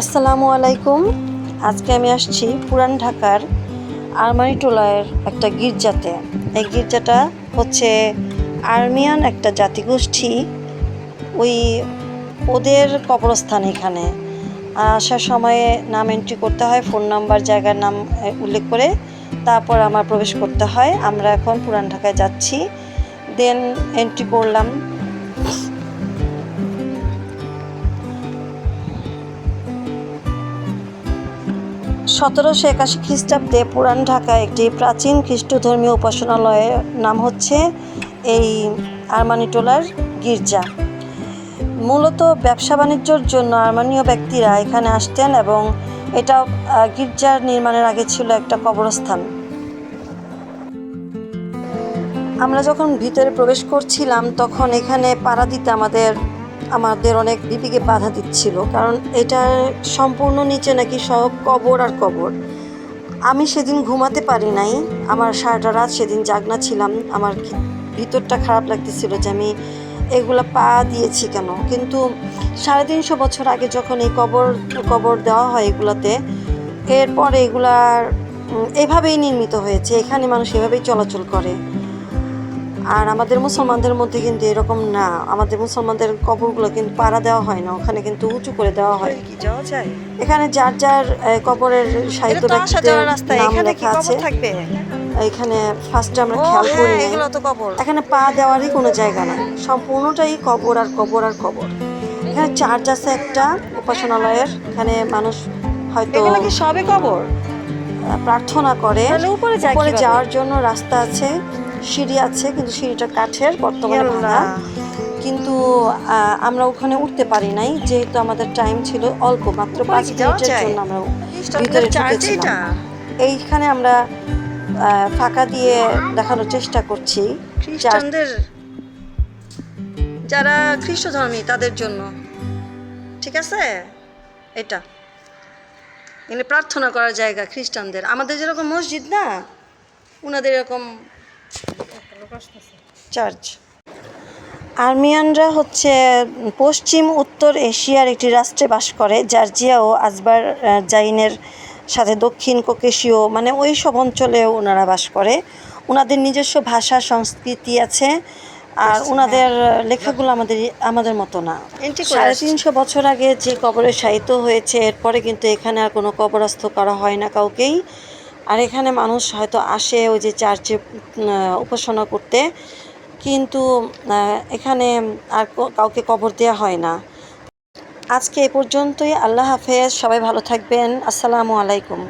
আসসালামু আলাইকুম। আজকে আমি আসছি পুরান ঢাকার আরমানিটোলার একটা গির্জাতে। এই গির্জাটা হচ্ছে আর্মিয়ান একটা জাতিগোষ্ঠী। ওই ওদের কবরস্থান এখানে। আসার সময়ে নাম এন্ট্রি করতে হয় ফোন নাম্বার জায়গার নাম উল্লেখ করে তারপর আমার প্রবেশ করতে হয়। আমরা এখন পুরান ঢাকায় যাচ্ছি। দেন এন্ট্রি করলাম সতেরোশো একাশি খ্রিস্টাব্দে পুরান ঢাকায় একটি প্রাচীন খ্রিস্ট ধর্মীয় উপাসনালয়ের নাম হচ্ছে এই আরমানিটোলার গির্জা। মূলত ব্যবসা বাণিজ্যর জন্য আর্মানীয় ব্যক্তিরা এখানে আসতেন এবং এটা গির্জার নির্মাণের আগে ছিল একটা কবরস্থান। আমরা যখন ভিতরে প্রবেশ করছিলাম, তখন এখানে পাড়া দিতে আমাদের আমাদের অনেক বিপিকে বাধা দিচ্ছিল, কারণ এটা সম্পূর্ণ নিচে নাকি সব কবর আর কবর। আমি সেদিন ঘুমাতে পারি নাই, আমার সারাটা রাত সেদিন জাগনা ছিলাম, আমার ভিতরটা খারাপ লাগতেছিল যে আমি এগুলো পা দিয়েছি কেন? কিন্তু সাড়ে তিনশো বছর আগে যখন এই কবর কবর দেওয়া হয় এগুলাতে, এরপর এগুলার এভাবেই নির্মিত হয়েছে, এখানে মানুষ এভাবেই চলাচল করে। আর আমাদের মুসলমানদের মধ্যে কিন্তু এরকম না। আমাদের মুসলমানদের কবরগুলো কিন্তু পাড়া দেওয়া হয় না ওখানে কিন্তু উঁচু করে দেওয়া হয়। এখানে যার যার কবরের সাহিত্য নাম লেখা আছে। এখানে ফার্স্টে আমরা খেয়াল করি হ্যাঁ এখানে পা দেওয়ারই কোনো জায়গা নাই। সম্পূর্ণটাই কবর আর কবর আর কবর। এখানে চার্চ আছে একটা উপাসনালয়ের। এখানে মানুষ হয়তো সবে কবর? প্রার্থনা করে। উপরে যাওয়ার জন্য রাস্তা আছে। সিঁড়ি আছে কিন্তু সিঁড়িটা কাঠের বর্তমানে ভাঙা। কিন্তু আমরা ওখানে উঠতে পারি নাই যেহেতু আমাদের টাইম ছিল অল্প মাত্র পাঁচ মিনিটের জন্য আমরা ভিতরে ঢুকেছিলাম। এইখানে আমরা ফাঁকা দিয়ে দেখানোর চেষ্টা করছি। খ্রিস্টানদের যারা খ্রিস্ট ধর্মী তাদের জন্য। ঠিক আছে? এটা। এখানে প্রার্থনা করার জায়গা খ্রিস্টানদের। আমাদের যেরকম মসজিদ না ওনাদের এরকম চার্চ। আর্মিয়ানরা হচ্ছে পশ্চিম উত্তর এশিয়ার একটি রাষ্ট্রে বাস করে জর্জিয়া ও আজবার জাইনের সাথে দক্ষিণ কোকেশীয় মানে ওই সব অঞ্চলে ওনারা বাস করে। ওনাদের নিজস্ব ভাষা সংস্কৃতি আছে আর ওনাদের লেখাগুলো আমাদের। আমাদের মতো না। সাড়ে তিনশো বছর আগে যে কবরে সাহিত্য হয়েছে এরপরে কিন্তু এখানে আর কোনো কবরস্থ করা হয় না কাউকেই। আর এখানে মানুষ হয়তো আসে ওই যে চার্চে উপাসনা করতে। কিন্তু এখানে আর কাউকে কবর দেওয়া হয় না। আজকে এ পর্যন্তই। আল্লাহ হাফেজ। সবাই ভালো থাকবেন। আসসালামু আলাইকুম।